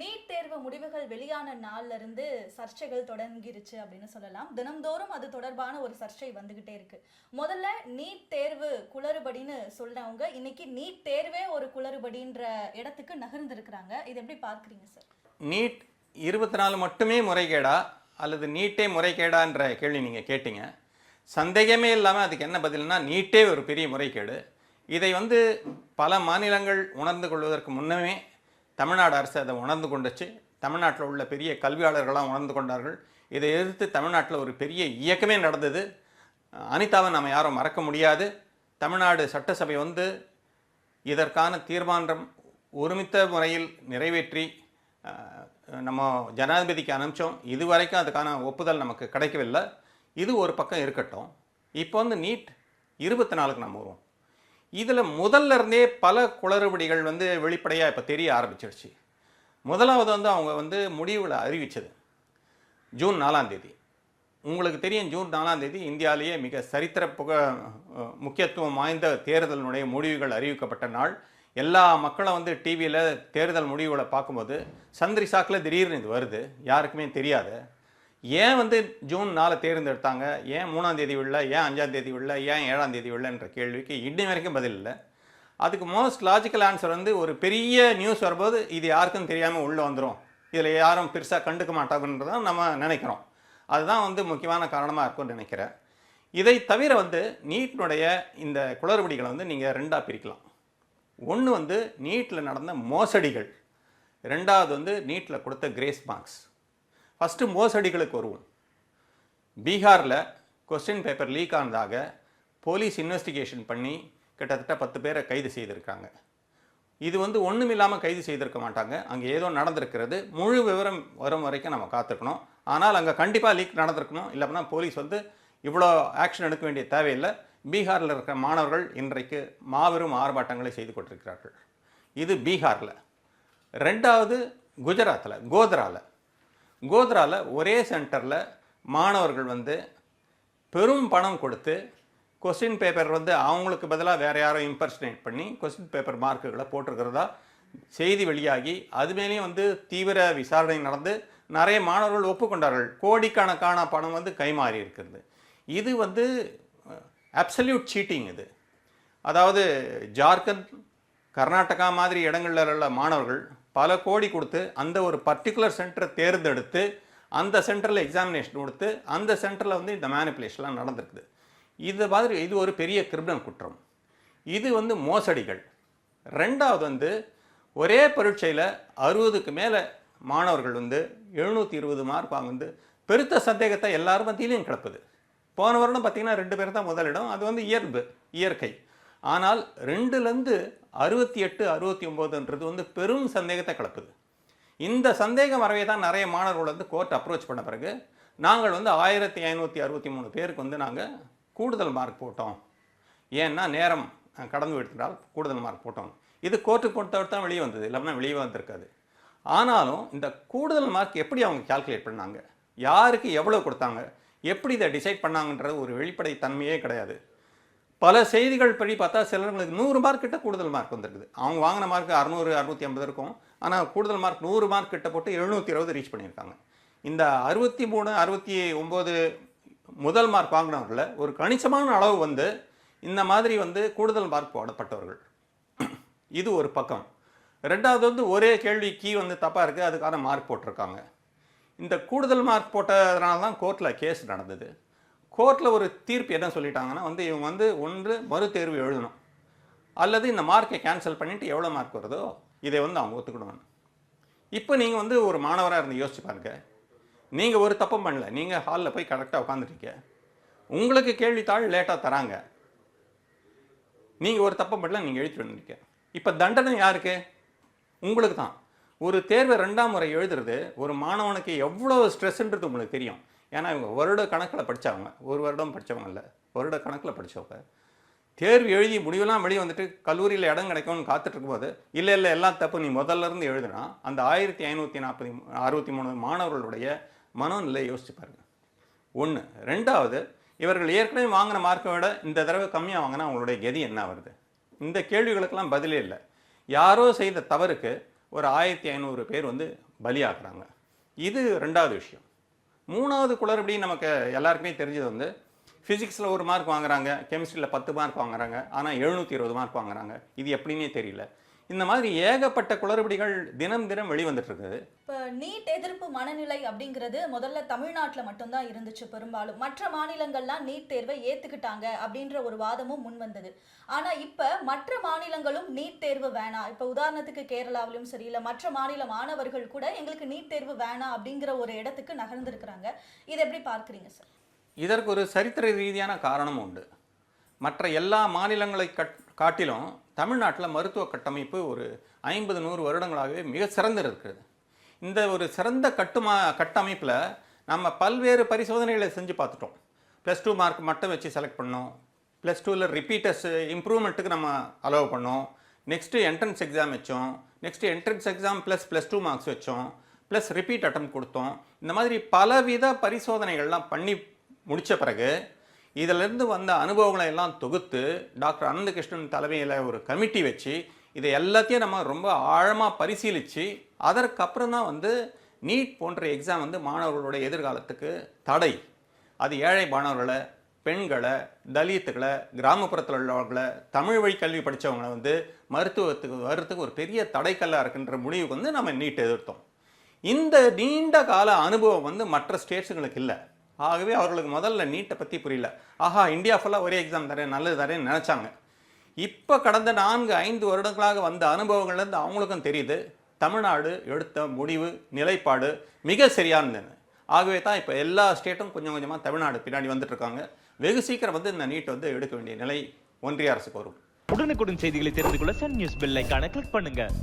NEET தேர்வு முடிவுகள் வெளியான நாள்ல இருந்து சர்ச்சைகள் தொடங்கிருச்சு அப்படின்னு சொல்லலாம். தினம்தோறும் அது தொடர்பான ஒரு சர்ச்சை வந்துகிட்டே இருக்கு. முதல்ல நீட் தேர்வு குளறுபடின்னு சொன்னவங்க இன்னைக்கு நீட் தேர்வே ஒரு குளறுபடின்ற இடத்துக்கு நகர்ந்திருக்கிறாங்க. இது எப்படி பார்க்குறீங்க சார்? நீட் இருபத்தி நாலு மட்டுமே முறைகேடா அல்லது நீட்டே முறைகேடான்ற கேள்வி நீங்கள் கேட்டீங்க. சந்தேகமே இல்லாமல் அதுக்கு என்ன பதில்னா நீட்டே ஒரு பெரிய முறைகேடு. இதை வந்து பல மாநிலங்கள் உணர்ந்து கொள்வதற்கு முன்னமே தமிழ்நாடு அரசு அதை உணர்ந்து கொண்டுச்சு. தமிழ்நாட்டில் உள்ள பெரிய கல்வியாளர்களாக உணர்ந்து கொண்டார்கள். இதை எதிர்த்து தமிழ்நாட்டில் ஒரு பெரிய இயக்கமே நடந்தது. அனிதாவை நம்ம யாரும் மறக்க முடியாது. தமிழ்நாடு சட்டசபை வந்து இதற்கான தீர்மானம் ஒருமித்த முறையில் நிறைவேற்றி நம்ம ஜனாதிபதிக்கு அனுப்பிச்சோம். இதுவரைக்கும் அதுக்கான ஒப்புதல் நமக்கு கிடைக்கவில்லை. இது ஒரு பக்கம் இருக்கட்டும். இப்போ வந்து நீட் இருபத்தி நாலுக்கு நம்ம வருவோம். இதில் முதல்ல இருந்தே பல குளறுபடிகள் வந்து வெளிப்படையாக இப்போ தெரிய ஆரம்பிச்சிருச்சு. முதலாவது வந்து அவங்க வந்து முடிவில் அறிவித்தது ஜூன் நாலாம் தேதி. உங்களுக்கு தெரியும் ஜூன் நாலாம் தேதி இந்தியாவிலேயே மிக சரித்திர புக முக்கியத்துவம் வாய்ந்த தேர்தலினுடைய முடிவுகள் அறிவிக்கப்பட்ட நாள். எல்லா மக்களும் வந்து டிவியில் தேர்தல் முடிவுகளை பார்க்கும்போது சந்திரி சாக்கில் திடீர்னு இது வருது. யாருக்குமே தெரியாது. ஏன் வந்து ஜூன் நாலு தேர்ந்தெடுத்தாங்க? ஏன் மூணாம் தேதி உள்ள ஏன் அஞ்சாம் தேதி உள்ள ஏன் ஏழாம் தேதி உள்ளன்ற கேள்விக்கு இன்னி வரைக்கும் பதில் இல்லை. அதுக்கு மோஸ்ட் லாஜிக்கல் ஆன்சர் வந்து ஒரு பெரிய நியூஸ் வரும்போது இது யாருக்கும் தெரியாமல் உள்ளே வந்துடும் இதில் யாரும் பெருசாக கண்டுக்க மாட்டாங்கன்றதான் நம்ம நினைக்கிறோம். அதுதான் வந்து முக்கியமான காரணமாக இருக்கும்னு நினைக்கிறேன். இதை தவிர வந்து நீட்டினுடைய இந்த குளறுபடிகளை வந்து நீங்கள் ரெண்டாக பிரிக்கலாம். ஒன்று வந்து நீட்டில் நடந்த மோசடிகள். ரெண்டாவது வந்து நீட்டில் கொடுத்த கிரேஸ் மார்க்ஸ் ஃபஸ்ட்டு மோசடிகளுக்கு வருவோம். பீகாரில் கொஸ்டின் பேப்பர் லீக் ஆனதாக போலீஸ் இன்வெஸ்டிகேஷன் பண்ணி கிட்டத்தட்ட பத்து பேரை கைது செய்திருக்காங்க. இது வந்து ஒன்றுமில்லாமல் கைது செய்திருக்க மாட்டாங்க. அங்கே ஏதோ நடந்திருக்கிறது. முழு விவரம் வரும் வரைக்கும் நம்ம காத்திருக்கணும். ஆனால் அங்கே கண்டிப்பாக லீக் நடந்திருக்கணும். இல்லைனா போலீஸ் வந்து இவ்வளோ ஆக்ஷன் எடுக்க வேண்டிய தேவையில்லை. பீகாரில் இருக்கிற மாணவர்கள் இன்றைக்கு மாபெரும் ஆர்ப்பாட்டங்களை செய்து கொண்டிருக்கிறார்கள். இது பீகாரில். ரெண்டாவது குஜராத்தில் கோத்ராவில் கோத்ராவில் ஒரே சென்டரில் மாணவர்கள் வந்து பெரும் பணம் கொடுத்து கொஸ்டின் பேப்பர் வந்து அவங்களுக்கு பதிலாக வேறு யாரோ இம்பர்சனேட் பண்ணி கொஸ்டின் பேப்பர் மார்க்குகளை போட்டிருக்கிறதா செய்தி வெளியாகி அது மேலேயும் வந்து தீவிர விசாரணை நடந்து நிறைய மாணவர்கள் ஒப்புக்கொண்டார்கள். கோடிக்கணக்கான பணம் வந்து கைமாறி இருக்கிறது. இது வந்து அப்சல்யூட் சீட்டிங் இது. அதாவது ஜார்க்கண்ட் கர்நாடகா மாதிரி இடங்களில் உள்ள மாணவர்கள் பல கோடி கொடுத்து அந்த ஒரு பர்டிகுலர் சென்டரை தேர்ந்தெடுத்து அந்த சென்டரில் எக்ஸாமினேஷன் கொடுத்து அந்த சென்டரில் வந்து இந்த மேனிப்புலேஷன்லாம் நடந்திருக்குது. இது மாதிரி இது ஒரு பெரிய கிரிமினல் குற்றம். இது வந்து மோசடிகள். ரெண்டாவது வந்து ஒரே பரீட்சையில் அறுபதுக்கு மேலே மாணவர்கள் வந்து எழுநூற்றி இருபது மார்க் வந்து பெருத்த சந்தேகத்தை எல்லாரும் மத்தியிலையும் கிடப்புது போன வருடம் பார்த்திங்கன்னா ரெண்டு பேர் தான் முதலிடம். அது வந்து இயல்பு இயற்கை. ஆனால் ரெண்டுலேருந்து அறுபத்தி எட்டு அறுபத்தி ஒம்போதுன்றது வந்து பெரும் சந்தேகத்தை கிளப்புது இந்த சந்தேகம் வரவே தான் நிறைய மாணவர்கள் வந்து கோர்ட் அப்ரோச் பண்ண பிறகு நாங்கள் வந்து ஆயிரத்தி ஐநூற்றி அறுபத்தி மூணு பேருக்கு வந்து நாங்கள் கூடுதல் மார்க் போட்டோம். ஏன்னா நேரம் கடந்து விட்டால் கூடுதல் மார்க் போட்டோம். இது கோர்ட்டுக்கு பொறுத்தவரை தான் வெளியே வந்தது இல்லைன்னா வெளியே வந்திருக்காது. ஆனாலும் இந்த கூடுதல் மார்க் எப்படி அவங்க கால்குலேட் பண்ணாங்க? யாருக்கு எவ்வளோ கொடுத்தாங்க? எப்படி இதை டிசைட் பண்ணாங்கன்றது ஒரு வெளிப்படை தன்மையே கிடையாது. பல செய்திகள் படி பார்த்தா சிலர்களுக்கு நூறு மார்க் கிட்ட கூடுதல் மார்க் வந்திருக்குது. அவங்க வாங்கின மார்க் அறுநூறு அறுநூற்றி ஐம்பது இருக்கும். ஆனால் கூடுதல் மார்க் நூறு மார்க் கிட்ட போட்டு எழுநூற்றி இருபது ரீச் பண்ணியிருக்காங்க. இந்த அறுபத்தி மூணு அறுபத்தி ஒம்பது முதல் மார்க் வாங்கினவர்களில் ஒரு கணிசமான அளவு வந்து இந்த மாதிரி வந்து கூடுதல் மார்க் போடப்பட்டவர்கள். இது ஒரு பக்கம். ரெண்டாவது வந்து ஒரே கேள்வி கீ வந்து தப்பாக இருக்குது அதுக்கான மார்க் போட்டிருக்காங்க. இந்த கூடுதல் மார்க் போட்டதுனால தான் கோர்ட்டில் கேஸ் நடந்தது. கோர்ட்டில் ஒரு தீர்ப்பு என்ன சொல்லிட்டாங்கன்னா வந்து இவங்க வந்து ஒன்று மறு தேர்வு எழுதணும். அல்லது இந்த மார்க்கை கேன்சல் பண்ணிவிட்டு எவ்வளோ மார்க் வருதோ இதை வந்து அவங்க ஒத்துக்கிடணும் இப்போ நீங்கள் வந்து ஒரு மாணவராக இருந்து யோசிச்சு பாருங்க. நீங்கள் ஒரு தப்பும் பண்ணல. நீங்கள் ஹாலில் போய் கரெக்டாக உட்காந்துருக்கீங்க உங்களுக்கு கேள்வித்தாள் லேட்டாக தராங்க. நீங்கள் ஒரு தப்பம் பண்ணல நீங்கள் எழுதிட்டு வந்துருக்க இப்போ தண்டனை யாருக்கு? உங்களுக்கு தான் ஒரு தேர்வை ரெண்டாம் முறை எழுதுறது ஒரு மாணவனுக்கு எவ்வளோ ஸ்ட்ரெஸ்ன்றது உங்களுக்கு தெரியும். ஏன்னா இவங்க வருட கணக்கில் படித்தவங்க ஒரு வருடம் படித்தவங்க இல்லை வருட கணக்கில் படித்தவங்க. தேர்வு எழுதி முடிவெல்லாம் வெளியே வந்துட்டு கல்லூரியில் இடம் கிடைக்கும்னு காத்துட்ருக்கும்போது இல்லை இல்லை எல்லாம் தப்பு நீ முதல்ல இருந்து எழுதுனா அந்த ஆயிரத்தி ஐநூற்றி நாற்பத்தி அறுபத்தி மூணு மாணவர்களுடைய மனநிலை யோசிச்சு பாருங்கள் ஒன்று ரெண்டாவது இவர்கள் ஏற்கனவே வாங்கின மார்க்கை விட இந்த தடவை கம்மியாக வாங்கினா அவங்களுடைய கதி என்ன வருது இந்த கேள்விகளுக்கெல்லாம் பதிலே இல்லை. யாரோ செய்த தவறுக்கு ஒரு ஆயிரத்தி ஐநூறு பேர் வந்து பலியாக்குறாங்க. இது ரெண்டாவது விஷயம். மூணாவது குளறுபடி நமக்கு எல்லாருக்குமே தெரிஞ்சது வந்து ஃபிசிக்ஸில் ஒரு மார்க் வாங்குறாங்க கெமிஸ்ட்ரியில் பத்து மார்க் வாங்குறாங்க ஆனால் எழுநூற்றி இருபது மார்க் வாங்குறாங்க. இது எப்படின்னே தெரியல. இந்த மாதிரி ஏகப்பட்ட குளறுபடிகள் தினம் தினம் வெளிவந்துட்டு இருக்குது இப்போ நீட் எதிர்ப்பு மனநிலை அப்படிங்கிறது முதல்ல தமிழ்நாட்டில் மட்டும்தான் இருந்துச்சு பெரும்பாலும். மற்ற மாநிலங்கள்லாம் நீட் தேர்வை ஏத்துக்கிட்டாங்க அப்படின்ற ஒரு வாதமும் முன் வந்தது. ஆனா இப்ப மற்ற மாநிலங்களும் நீட் தேர்வு வேணாம் இப்ப உதாரணத்துக்கு கேரளாவிலும் சரி இல்ல மற்ற மாநில மாணவர்கள் கூட எங்களுக்கு நீட் தேர்வு வேணாம் அப்படிங்கிற ஒரு இடத்துக்கு நகர்ந்திருக்கிறாங்க. இதை எப்படி பார்க்கறீங்க சார்? இதற்கு ஒரு சரித்திர ரீதியான காரணம் உண்டு. மற்ற எல்லா மாநிலங்களை கட் காட்டிலும் தமிழ்நாட்டில் மருத்துவ கட்டமைப்பு ஒரு ஐம்பது நூறு வருடங்களாகவே மிக சிறந்து இருக்கிறது. இந்த ஒரு சிறந்த கட்டுமா கட்டமைப்பில் நம்ம பல்வேறு பரிசோதனைகளை செஞ்சு பார்த்துட்டோம். ப்ளஸ் டூ மார்க் மட்டும் வச்சு செலக்ட் பண்ணோம். ப்ளஸ் டூவில் ரிப்பீட்டர்ஸ் இம்ப்ரூவ்மெண்ட்டுக்கு நம்ம அலோவ் பண்ணோம். நெக்ஸ்ட்டு என்ட்ரன்ஸ் எக்ஸாம் வச்சோம். Next entrance exam plus plus two marks வச்சோம். ப்ளஸ் ரிப்பீட் அட்டம் கொடுத்தோம். இந்த மாதிரி பலவித பரிசோதனைகள்லாம் பண்ணி முடித்த பிறகு இதிலிருந்து வந்த அனுபவங்களை எல்லாம் தொகுத்து டாக்டர் அனந்தகிருஷ்ணன் தலைமையில் ஒரு கமிட்டி வச்சு இதை எல்லாத்தையும் நம்ம ரொம்ப ஆழமாக பரிசீலித்து அதற்கப்புறம் தான் வந்து நீட் போன்ற எக்ஸாம் வந்து மாணவர்களுடைய எதிர்காலத்துக்கு தடை. அது ஏழை மாணவர்களை பெண்களை தலித்துகளை கிராமப்புறத்தில் உள்ளவர்களை தமிழ் வழி கல்வி படித்தவங்களை வந்து மருத்துவத்துக்கு வர்றதுக்கு ஒரு பெரிய தடைக்கல்லாக இருக்குன்ற முடிவுக்கு வந்து நம்ம நீட் எதிர்த்தோம். இந்த நீண்ட கால அனுபவம் வந்து மற்ற ஸ்டேட்ஸுங்களுக்கு இல்லை. ஆகவே அவர்களுக்கு முதல்ல நீட்டை பற்றி புரியல. ஆஹா இந்தியா ஃபுல்லாக ஒரே எக்ஸாம் தரேன் நல்லது தரேன்னு நினச்சாங்க. இப்போ கடந்த நான்கு ஐந்து வருடங்களாக வந்த அனுபவங்கள்லேருந்து அவங்களுக்கும் தெரியுது தமிழ்நாடு எடுத்த முடிவு நிலைப்பாடு மிக சரியானதுன்னு ஆகவே தான் இப்போ எல்லா ஸ்டேட்டும் கொஞ்சம் கொஞ்சமாக தமிழ்நாடு பின்னாடி வந்துட்டுருக்காங்க வெகு சீக்கிரம் வந்து இந்த நீட் வந்து எடுக்க வேண்டிய நிலை ஒன்றிய அரசுக்கு வரும். உடனுக்குடன் செய்திகளை தெரிந்து கொள்ள சன் நியூஸ் பெல் ஐகானை கிளிக் பண்ணுங்கள்